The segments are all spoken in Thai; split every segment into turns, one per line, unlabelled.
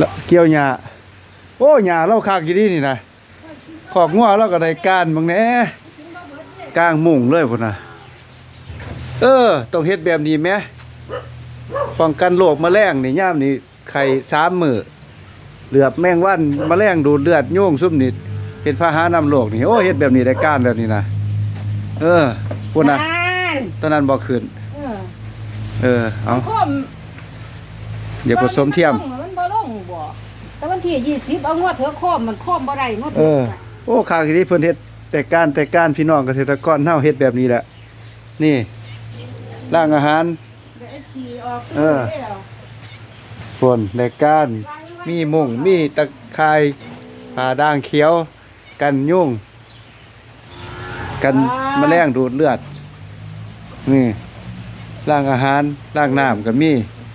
แล้วเกี่ยวหญ้าโอ้หญ้าเราคักอยู่ดีนี่นะขอกงัวเราก็ได้การบางแหน่กลางมุงเลยพุ่นน่ะเออต้องเฮ็ดแบบนี้แหมป้องกันโรคแมลงนี่ยามนี่ไข่สามมื้อเหลือบแมงวันแมลงดูดเลือดโยงซุ่มนี่เป็นพาหะนำโรคนี่โอ้เฮ็ดแบบนี้ได้การแบบนี้นะเออพุ่นน่ะ
น
ตอนนั้นบ่ขึ้น
เออ
เออ เอา
คม
อย่าผสมเทียม
มันบ่ลงบ่แต่วัน ที่ยี่สิบเอางวดเถอะโคมมันโคมบ่ได้งวด
เอ
เถ
อ
อะ
โอ้ข้างที่เพิ่นเฮ็ดแต่การแต่การพี่น้องเกษตรกรเฮาเฮ็ดแบบนี้แหละ นี่ร้างอาหาร
เดี๋ยวไอ้ขี่ออก
เออฝนในการมีมุงมีตะไคร้ผ่าด่างเขียว กันยุ่ง กันแมลงดูดเลือด นี่ล้างอาหารล้างน้ำก็มี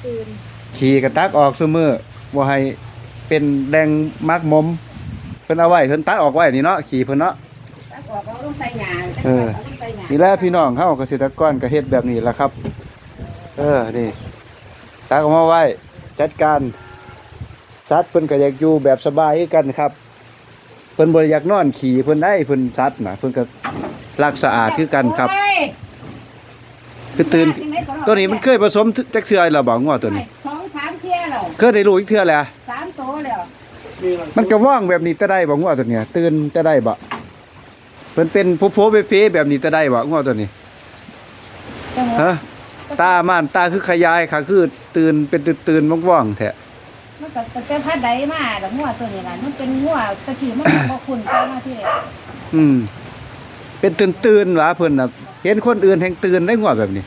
ตื่น
ขี่กระตักออกซุมื้อบ่ให้ เป็นแรงมักมมเพิ่นเอาไว้เพิ่นตัดออกไว้นี่เนาะขี่เพิ่นเนาะ
ตักออกเอาลงใส่หญ้า
เออา
ลงใส่หญ้า
นี่แหละพี่น้องเฮาเกษตรกรก็เฮ็ดแบบนี้ล่ะครับ เออนี่ตักออกมาไว้จัดการสัตว์เพิ่นก็อยากอยู่แบบสบายคือกันครับเพิ่นบ่ได้อยากนอนขี่เพิ่นได้เพิ่นสัตว์น่ะเพิ่นก็รักสะอาดคือกันครับ
โอ้ย
คือตื่นตัวนี้มันเคยผสมจักเทื่อแล้วบ่งัวตัวนี้
สองสามเที่ยแล้ว
เคยได้ลูกอีกเทื่อแล้ว
สาม โตแล้ว
มันก็ว่างแบบนี้แต่ได้บ่งัวตัวเนี้ยตื่นแต่ได้บ่เพิ่นเป็นโผล่ๆเป๊ะๆแบบนี้แต่ได้บ่งัวตัวนี้
จังหวะ
ฮะตาม่านตาคือขยายค่ะคือตื่นเป็นตื่นๆว่างๆแท้
มันก็เป็นพัดใดมาแล้วงัวตัวนี้ล่ะมันเป็นงัวตะกี้มันบ่คุ้นตอนมาที่แรก
อืม เป็นตื่นตื่นๆหวะเพิ่นน่ะเห็นคนอื่นแห่งตื่นได้งัวแบบนี้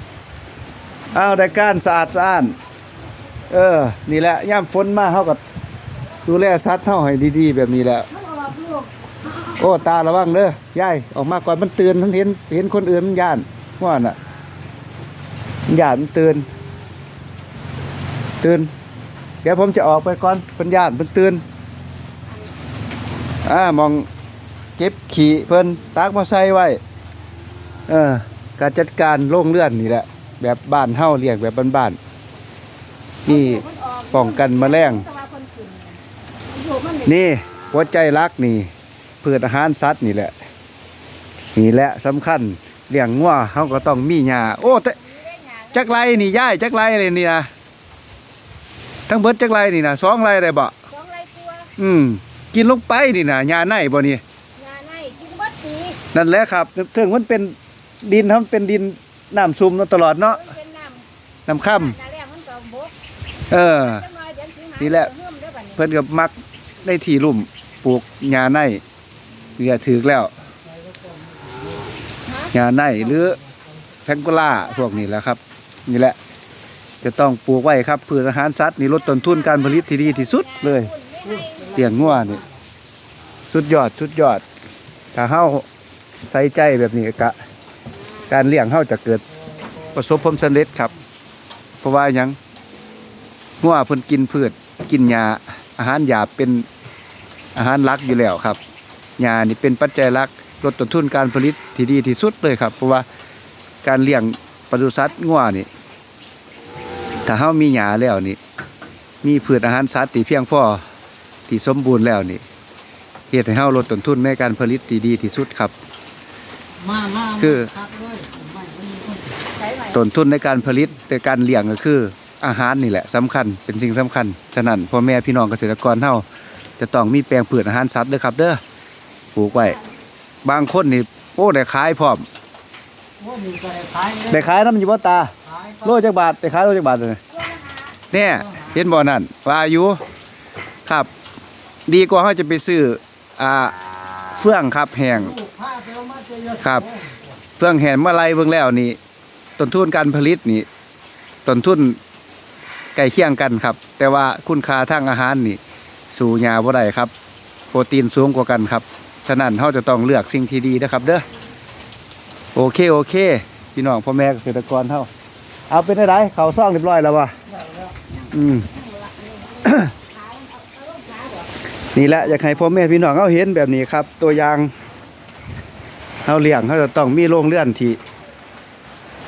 อ้าวได้การสะอาดสะอ้านเออ นี่แหละยามฝนมาเฮาก็ ดูแลสัตว์เฮาให้ดีๆ แบบนี้แหละ
มันออกลูก
โอ้ตาระวังเด้อยายออกมาก่อนมันตื่นมันเห็นเห็นคนอื่นมันย่านว่าน่ะมันย่านมันตื่นตื่นเดี๋ยวผมจะออกไปก่อนเพิ่นย่านเพิ่นตื่นอ่ามองเก็บขี่เพิ่นตากมาใส่ไว้เออการจัดการโรงเรือนนี่แหละ แบบบ้านเฮาเลี้ยงแบบบ้านๆที่
มันออก
ป้องกันแมลง
แต่ว่าคนขึ้นอยู่มั น
นี่หัวใจรักนี่พืชอาหารสัตว์นี่แหละ นี่แหละสำคัญเลี้ยงงัวเฮาก็ต้องมีหญ้าโอ้แต่จักไรนี่ย่ายจักไรเลยนี่นะทั้งเบิดจักไรนี่นะสองไรได้บ่
สองไรตัว
อืมกินลงไปนี่นะหญ้าในบ่นี่
ยาในกินบัดปี
นั่นแหละครับถึงมันเป็นดินทำเป็นดินน้ำซุ่มเนาะตลอดเนาะ
มันเป็นน้ำ
น้ำค่ำ
น้ำแรงมันก็บก
เออ
จังน้อยเดือนสิงหา
นี่แหละ
เริ่มเด้อบัดนี้
เพิ่นก็มัก ได้ที่ลุ่มปลูกหญ้าในเหลือถึกแล้วหญ้าในหรือแพงโกลาพวกนี้แหละครับ นี่แหละ จะต้องปลูกไว้ครับพืชอาหารสัตว์นี่ลดต้นทุนการผลิตที่ดีที่สุดเลยเลี้ยงงัวนี่สุดยอดสุดยอด ถ้าเฮาใส่ใจแบบนี้กะการเลี้ยงเฮาจะเกิดประสบความสำเร็จครับ เพราะว่ายังงัวเพิ่นกินพืชกินหญ้า อาหารหยาบเป็นอาหารหลักอยู่แล้วครับหญ้านี่เป็นปัจจัยหลักลดต้นทุนการผลิตที่ดีที่สุดเลยครับ เพราะว่าการเลี้ยงปศุสัตว์งัวนี่ถ้าเฮามีหญ้าแล้วนี่ มีพืชอาหารสัตว์ที่เพียงพอที่สมบูรณ์แล้วนี่เฮ็ดให้เฮาลดต้นทุนในการผลิตที่ดีที่สุดครับ
มามา
คือ
พักเลยไม่ไม่มีคน
ใช้ไหม
ต้นทุนในการผลิตแต่การเลี้ยงก็คือ อาหารนี่แหละสำคัญเป็นสิ่งสำคัญฉะนั้นพ่อแม่พี่น้องเกษตรกรเฮาจะต้องมีแปลงพืชอาหารสัตว์เด้อครับ เด้อปลูกไว้บางคนนี่โอ้ได้ขายพร้อม
ว่ามีก็ได้ขายเลย
ได้ขายนำอยู่บ่ตา
ขาย
โลจักบาทได้ขายโลจักบาทเลยเนี่ยเห็นบ่นั่นว่าอยู่ครับ ดีกว่าเฮาจะไปซื้ออ่าเฟื่องครับแห้ง
ลูกผ้าไปเอามาเจอเยอะ
ครับเฟื่องแห้งเมื่อไรเบิ่งแล้วนี่ต้นทุนการผลิตนี่ต้นทุน ใกล้เคียงกันครับ แต่ว่าคุณค่าทางอาหารนี่ สู่ยาบ่ได้ครับ โปรตีนสูงกว่ากันครับฉะนั้นเราจะต้องเลือกสิ่งที่ดีนะครับ เด้อโอเคโอเค พี่น้องพ่อแม่เกษตรกรเฮาเอาเป็นได้เขาซ่องเรียบร้อยแล้ววะอืมนี่แหละอยากให้พ่อแม่พี่น้องเขาเห็นแบบนี้ครับ ตัวอย่างเขาเลี้ยงเขาจะต้องมีโรงเรือนที่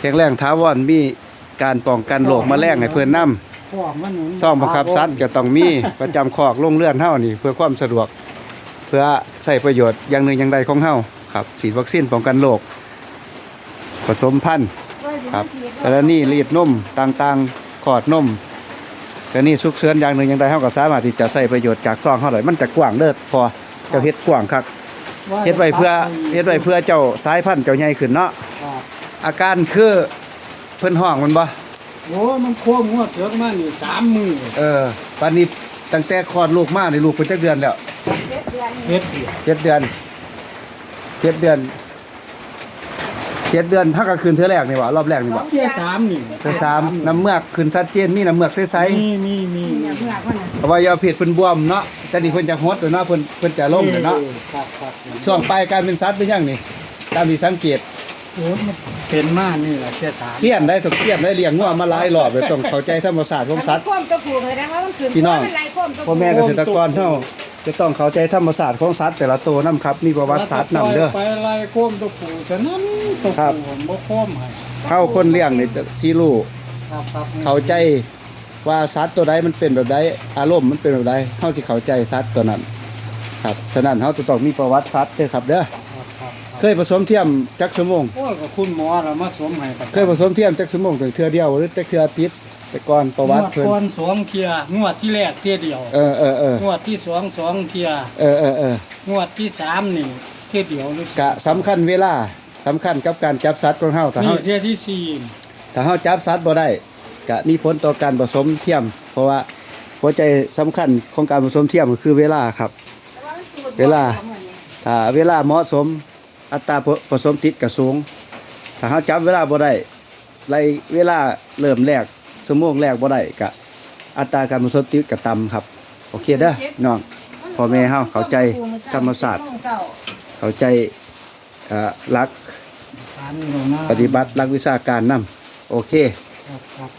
แข็งแรงท้าวรมีการป้องกันโรคแมลงให้เพื่อนนํ
พวกมันนี่
ซ่องบังคับสัตว์ก็ต้องมีประจำคอกโรงเรือนเฮานี่ เพื่อความสะดวก เพื่อใช้ประโยชน์อย่างหนึ่งอย่างใดของเฮาครับฉีดวัคซีนป้องกันโรคผสมพันธุ์ครับกรณีรีดนมต่างๆขอดนมกรณีสุกเสือนอย่างหนึ่งอย่างใดเฮาก็สามารถที่จะใช้ประโยชน์จากซองเฮาได้มันจะกว้างเด้อพอเจ้าเฮ็ดกว้างคักเฮ็ดไว้เพื่อเฮ็ดไว้เพื่อเจ้าสายพันธุ์เจ้าใหญ่ขึ้นเนาะ
ครับ
อาการคือเพิ่นห้องมันบ่
โอ้มันโค้งหัวเสือกมานี่สามมือ
เออปานนี้ตั้งแต่คลอดลูกมานี่ลูกเพิ่นจักเดือนแล้ว
เฮ็ดเดียว
เจ็ดเดือนเจ็ดเดือนเจ็ดเดือนถ้าก็คืนเทื่อแรกนี่บ่รอบแรกนี่บ่
เที่ยสามนี่
เทื่อสามน้ำเมือกขึ้นชัดเจนมีน้ำเมือกใสๆ
มีมีมี
อย่าเพิ่งเอาคนน่ะ
อวัยวะเพศเพิ่นบวมเนาะแต่นี่เพิ่นจะฮดเนาะเพิ่นเพิ่นจะล่มเนาะ
ครับครับ
ช่วงปลายการเป็นสัตว์เป็นยังนี่ตามที่สังเกต
โอ้มันเป็นมากนี่แหละเที่ยสาม
เสี้ยนได้ถูกเสี้ยนได้เลี้ยงงัวมาหลายรอบเลยต้องเข้าใจธรรมศาสตร์ของสัตว์
ควมตัวผู้แสดงว่ามันขึ้น
พี่น้อง
มันไหลควมตัว
พ่อแม่เกษตรกรเฮาจะต้องเข้าใจธรรมศาสตร์ของสัตว์แต่ละตัวนํครับ มีประวัติศาสตร์นํเด้อ
ไปไล่โค้มตัวผู้ฉะนั้นตัว
ครับ
ผู้ผมบ่โค้มให้
เข้าคนเลี้ยงนี่จะสิรู้
ครับครับ
เข้าใจว่าสัตว์ตัวใดมันเป็นแบบใดอารมณ์มันเป็นแบบใดเฮาสิเข้าใจสัตว์ตัวนั้น ครับฉะนั้นเฮาจะต้องมีประวัติสัตว์เด้อครับเด้อ
ครับครับ
เคยผสมเทียมจักชั่วโมง
โอ้ยก็คุณหมอเรามาสวมให้ประจำ
เคยผสมเทียมจักชั่วโมงถึงเทื่อเดียวหรือจักเทื่อติดแต่ก่อนประวัติ
งวด
เพิ่น
ก่อนสองเทียงวดที่แรกเทียเดียว
เออเออเออง
วดที่สองสองเทีย
เออเออเออง
วดที่สามนี่เทียเดียวหรือกะ
สำคัญเวลาสำคัญกับการจับสัตว์ของเฮาถ้า
นี่
เฮา
เทียที่สี่
ถ้าเฮาจับสัตว์บ่ได้กะมีผลต่อการผสมเทียม เพราะว่าหัวใจสำคัญของการผสมเทียมก็คือเวลาครับ เวลา ถ้าเวลาเหมาะสม อัตราผสมติดก็สูง ถ้าเฮาจับเวลาบ่ได้ไล่เวลาเริ่มแรกชั่วงแรกบ่ได้กะอัตราการผสมติดก็ต่ำครับ โอเคเด้อน้องพ่อแม่เฮาเข้าใจธรรมศาสตร์เข้าใจเอ่อหลักปฏิบัติหลักวิชาการนํโอเค
ครับ